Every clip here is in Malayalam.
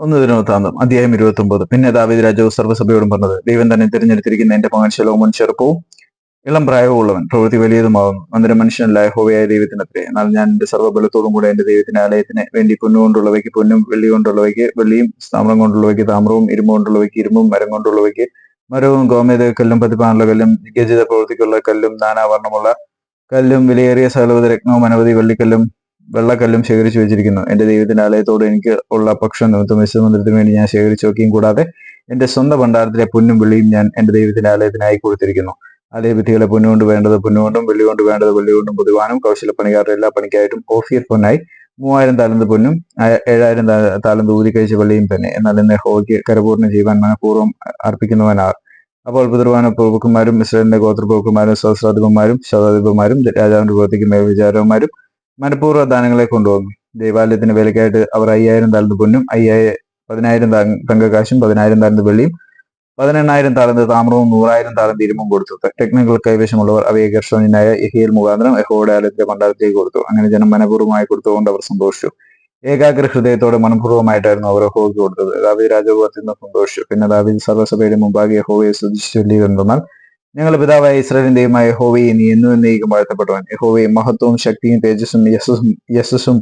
ഒന്ന് ദിനവൃത്താന്തം അധ്യായം ഇരുപത്തി ഒമ്പത് പിന്നെ ദാവീദ് രാജാവ് സർവസഭയോടും പറഞ്ഞത് ദൈവം തന്നെ തിരഞ്ഞെടുത്തിരിക്കുന്ന എന്റെ മകൻ ശലോമോൻ ചെറുപ്പവും ഇളം പ്രായവും ഉള്ളവൻ പ്രവൃത്തി വലിയതുമാകുന്നു. അന്നേരം മനുഷ്യനല്ലായ ഹോവയായ ദൈവത്തിനത്രേ എന്നാൽ ഞാൻ എന്റെ സർവബലത്തോടും കൂടെ എന്റെ ദൈവത്തിന്റെ ആലയത്തിന് വേണ്ടി പൊന്നുകൊണ്ടുള്ളവയ്ക്ക് പൊന്നും വെള്ളി കൊണ്ടുള്ളവയ്ക്ക് വെള്ളിയും താമ്രം കൊണ്ടുള്ളവയ്ക്ക് താമ്രവും ഇരുമ്പ് കൊണ്ടുള്ളവയ്ക്ക് ഇരുമ്പും മരം കൊണ്ടുള്ളവയ്ക്ക് മരവും ഗോമേത കല്ലും പതിപ്പാനുള്ള കല്ലും ഗജിത പ്രവൃത്തിക്കുള്ള കല്ലും നാനാവർണമുള്ള കല്ലും വിലയേറിയ സകലവിധ രത്നവും അനവധി വെള്ളിക്കല്ലും വെള്ളക്കല്ലും ശേഖരിച്ചു വെച്ചിരിക്കുന്നു. എന്റെ ദൈവത്തിന്റെ ആലയത്തോട് എനിക്ക് ഉള്ള പക്ഷം നിമിത്തം വിശ്വമന്ദിരത്തിന് വേണ്ടി ഞാൻ ശേഖരിച്ചു നോക്കിയും കൂടാതെ എന്റെ സ്വന്തം ഭണ്ഡാരത്തിലെ പൊന്നും വെള്ളിയും ഞാൻ എന്റെ ദൈവത്തിന്റെ ആലയത്തിനായി കൊടുത്തിരിക്കുന്നു. അതേ ആലയഭിത്തികളെ പൊന്നുകൊണ്ട് വേണ്ടത് പൊന്നുകൊണ്ടും വെള്ളി കൊണ്ട് വേണ്ടത് വെള്ളി കൊണ്ടും പൊതുവാനും കൗശലപ്പണിക്കാരുടെ എല്ലാ പണിക്കായിട്ടും ഓഫിയർ പൊന്നായി മൂവായിരം താലന്ത് പൊന്നും ഏഴായിരം താലന്ത് ഊതി കഴിച്ച വെള്ളിയും തന്നെ. എന്നാൽ ഇന്ന് ഹോയ്ക്ക് കരപൂർണ ജീവാൻ മനഃപൂർവം അർപ്പിക്കുന്നവനാർ. അപ്പോൾ പിതൃവാന പ്രഭുക്കന്മാരും ഇസ്രായേലിന്റെ ഗോത്രപ്രഭുക്കന്മാരും സഹസ്രാധിപന്മാരും ശതാധിപന്മാരും രാജാവിന്റെ പ്രവർത്തിക്കുന്ന മേൽവിചാരവന്മാരും മനഃപൂർവ ദാനങ്ങളെ കൊണ്ടുവന്നു ദൈവാലയത്തിന്റെ വിലക്കായിട്ട് അവർ അയ്യായിരം താലന്ത് പൊന്നും അയ്യായിരം പതിനായിരം തങ്കകാശും പതിനായിരം താലന്ത് വെള്ളിയും പതിനെണ്ണായിരം താലന്ത് താമ്രവും നൂറായിരം താലന്ത് ഇരുമ്പും കൊടുത്തു. ടെക്നിക്കൽ കൈവശമുള്ളവർ അവയെ ഗർഷോനായ യഹിയൽ മുഖാന്തരം യഹോയുടെ ആലയത്തിന്റെ മണ്ഡലത്തേക്ക് കൊടുത്തു. അങ്ങനെ ജനം മനഃപൂർവമായി കൊടുത്തുകൊണ്ട് അവർ സന്തോഷിച്ചു. ഏകാഗ്ര ഹൃദയത്തോടെ മനഃപൂർവമായിട്ടായിരുന്നു അവർ എഹോയ്ക്ക് കൊടുത്തത്. ദാവി രാജാവ് നിന്ന് സന്തോഷിച്ചു. പിന്നെ ദാവി സർവസഭയുടെ മുമ്പാകെ യഹോവയെ സ്തുതിച്ചു ചൊല്ലിയിരുന്നാൽ ഞങ്ങളുടെ പിതാവായ ഇസ്രായേലിൻ ദൈവമായ യഹോവയെ നീ എന്നും എന്നേക്കും വാഴ്ത്തപ്പെട്ടവൻ. യഹോവയെ മഹത്വവും ശക്തിയും തേജസ്സും യശസ്സും യശസ്സും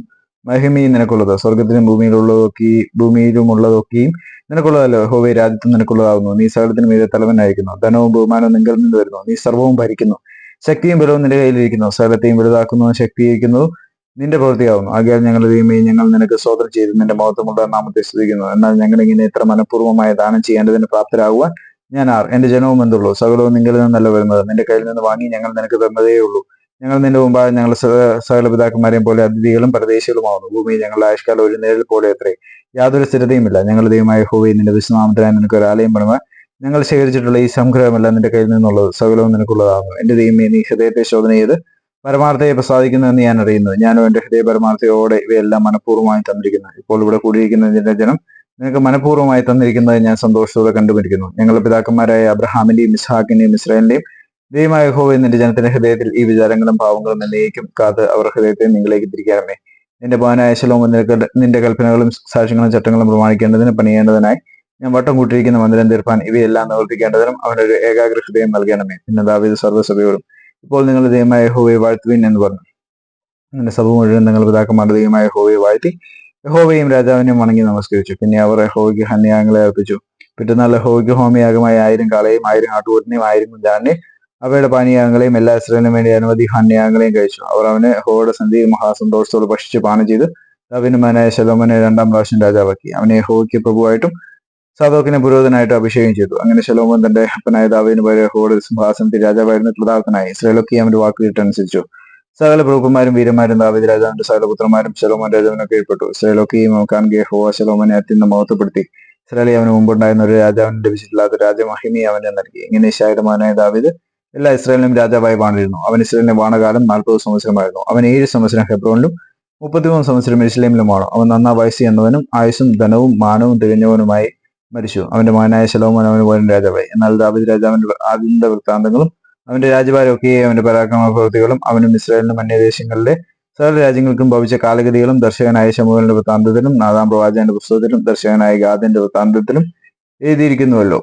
മഹിമയും നിനക്കുള്ളത്. സ്വർഗത്തിലും ഭൂമിയിലുള്ളതൊക്കെ ഭൂമിയിലുമുള്ളതൊക്കെയും നിനക്കുള്ളതല്ലോ. ഹോവെ രാജ്യത്തും നിനക്കുള്ളതാകുന്നു. നീ സകലത്തിനും മീതെ തലവനായിരിക്കുന്നു. ധനവും ബഹുമാനവും നിങ്ങൾ നിന്ന് വരുന്നു. നീ സർവവും ഭരിക്കുന്നു. ശക്തിയും ബലവും നിന്റെ കയ്യിലിരിക്കുന്നു. സകലത്തെയും വലുതാക്കുന്നതും ശക്തീകരിക്കുന്നതും നിന്റെ പ്രവൃത്തിയാവുന്നു ആകയാൽ ഞങ്ങളുടെ ദൈവമേ ഞങ്ങൾ നിനക്ക് സ്വതന്ത്രം ചെയ്ത് നിന്റെ മഹത്വമുള്ള നാമത്തെ സ്തുതിക്കുന്നു. എന്നാൽ ഞങ്ങൾ ഇങ്ങനെ ഇത്ര മനഃപൂർവമായ ദാനം ചെയ്യേണ്ടതിന് പ്രാപ്തരാകുവാൻ ഞാൻ ആർ എന്റെ ജനവും എന്തുള്ളൂ സകലവും നിങ്ങളിൽ നിന്നല്ല വരുന്നത്. നിന്റെ കയ്യിൽ നിന്ന് വാങ്ങി ഞങ്ങൾ നിനക്ക് തന്നതേ ഉള്ളൂ. ഞങ്ങൾ നിന്റെ മുമ്പാകെ ഞങ്ങൾ സകല പിതാക്കന്മാരെയും പോലെ അതിഥികളും പരദേശികളുമാവുന്നു. ഭൂമി ഞങ്ങളുടെ ആയുഷ്കാലം ഒരു നേരിൽ പോലെ അത്രേ. യാതൊരു സ്ഥിരതയുമില്ല. ഞങ്ങളുടെ ദൈവമായ ഹോവി നിന്റെ വിശ്വനാമത്തിനായി നിനക്ക് ഒരു ആലയം പണിമ. ഞങ്ങൾ ശേഖരിച്ചിട്ടുള്ള ഈ സംഗ്രഹമെല്ലാം നിന്റെ കയ്യിൽ നിന്നുള്ളത് സകലവും നിനക്കുള്ളതാകുന്നു. എന്റെ ദൈവമേ നീ ഹൃദയത്തെ ശോധന ചെയ്ത് പരമാർത്ഥയെ പ്രസാദിക്കുന്നുവെന്ന് ഞാൻ അറിയുന്നു. ഞാനും എന്റെ ഹൃദയ പരമാർത്ഥയോടെ ഇവയെല്ലാം മനഃപൂർവമായി തന്നിരിക്കുന്നു. ഇപ്പോൾ ഇവിടെ കൂടിയിരിക്കുന്ന നിന്റെ ജനം നിനക്ക് മനഃപൂർവമായി തന്നിരിക്കുന്നത് ഞാൻ സന്തോഷത്തോടെ കണ്ടുപിടിക്കുന്നു. ഞങ്ങളുടെ പിതാക്കന്മാരായ അബ്രഹാമിന്റെയും ഇസ്ഹാക്കിന്റെയും ഇസ്രായേലിന്റെയും ദൈവമായ ഹോവ നിന്റെ ജനത്തിന്റെ ഹൃദയത്തിൽ ഈ വിചാരങ്ങളും ഭാവങ്ങളും എന്നേക്കും കാത്ത് അവർ ഹൃദയത്തെ നിങ്ങളിലേക്ക് തിരിക്കാറമേ നിന്റെ ഭവനായ ശലോമ നിന്റെ കൽപ്പനകളും സാക്ഷ്യങ്ങളും ചട്ടങ്ങളും പ്രമാണിക്കേണ്ടതിന് പണിയേണ്ടതിനായി ഞാൻ വട്ടം കൂട്ടിയിരിക്കുന്ന മന്ദിരം തീർപ്പാൻ ഇവയെല്ലാം നിവർത്തിക്കേണ്ടതിനും അവനൊരു ഏകാഗ്ര ഹൃദയം നൽകണമേ. പിന്നെ ദാവീദ് സർവസഭയോടും ഇപ്പോൾ നിങ്ങൾ ദൈവമായ ഹോവയെ വാഴ്ത്തുവിൻ എന്ന് പറഞ്ഞു. നിന്റെ സഭ മുഴുവൻ നിങ്ങൾ പിതാക്കന്മാരുടെ ദൈവമായ ഹോവയെ വാഴ്ത്തി യഹോവയും രാജാവിനെയും വണങ്ങി നമസ്കരിച്ചു. പിന്നെ അവർ യഹോവയ്ക്ക് ഹന്യാഗങ്ങളെ അർപ്പിച്ചു. പിറ്റന്നാൾ യഹോവയ്ക്ക് ഹോമയാഗമായ ആയിരം കാളയും ആയിരം ആട്ടുകൂട്ടിനെയും ആയിരം കുഞ്ഞാടിനെയും അവയുടെ പാനീയാഗങ്ങളെയും എല്ലാ ഇസ്രേലിനും വേണ്ടി അനവധി ഹന്യാഗങ്ങളെയും കഴിച്ചു. അവർ അവനെ യഹോയുടെ സന്ധിയിൽ മഹാസന്തോഷത്തോട് ഭക്ഷിച്ച് പാനം ചെയ്ത്. ദാവിന് മകനായ ശലോമനെ രണ്ടാം പ്രാവശ്യം രാജാവാക്കി. അവനെ യഹോവയ്ക്ക് പ്രഭുവായിട്ടും സാദോക്കിനെ പുരോഹിതനായിട്ട് അഭിഷേകം ചെയ്തു. അങ്ങനെ ശലോമൻ തന്റെ അപ്പനായ ദാവിന് പേര് യഹോയുടെ സിംഹാസനത്തിൽ രാജാവായിരുന്ന കൃതാർത്ഥനായി ഇസ്രേലൊക്കെ അവന്റെ വാക്കുകേട്ടനുസരിച്ചു സകല പ്രഭുക്കന്മാരും വീരന്മാരും ദാവിദ് രാജാവിന്റെ സകല പുത്രന്മാരും ശലോമോൻ രാജാവിനെ കീഴ്പ്പെട്ടു ഇസ്രായേലൊക്കെയും കാണുകയെ ഹോവ ശലോമനെ അത്യന്തം മഹത്വപ്പെടുത്തി. ഇസ്രായേലി അവന് മുമ്പുണ്ടായിരുന്ന ഒരു രാജാവിന് ലഭിച്ചിട്ടില്ലാത്ത രാജമഹിമി അവനെ നൽകി. ഇങ്ങനെ ഇശായുടെ മകനായ ദാവീദ് എല്ലാ ഇസ്രായേലിനും രാജാവായി വാണിരുന്നു. അവൻ ഇസ്രായേലിന്റെ വാണകാലം നാൽപ്പത് സംവത്സരമായിരുന്നു. അവൻ ഏഴ് സംവത്സരം ഹെബ്രോണിലും മുപ്പത്തിമൂന്ന് സംവത്സരം എരുസലേമിലുമാണ് അവൻ നന്നാ വയസ്സ് എന്നവനും ആയുസും ധനവും മാനവും തികഞ്ഞവനുമായി മരിച്ചു. അവന്റെ മകനായ ശലോമോൻ അവന് പോലും രാജാവായി. എന്നാൽ ദാവിദ് രാജാവിന്റെ ആദ്യന്ത വൃത്താന്തങ്ങളും അവന്റെ രാജ്യഭാരമൊക്കെ അവന്റെ പരാക്രമ പ്രവൃത്തികളും അവനും ഇസ്രായേലിനും അന്യദേശങ്ങളിലെ സകല രാജ്യങ്ങൾക്കും ഭവിച്ച കാലഗതികളും ദർശകനായ ശമുവലിന്റെ വൃത്താന്തത്തിലും നാദാം പ്രവാചകന്റെ പുസ്തകത്തിലും ദർശകനായ ഗാദിന്റെ വൃത്താന്തത്തിലും എഴുതിയിരിക്കുന്നുവല്ലോ.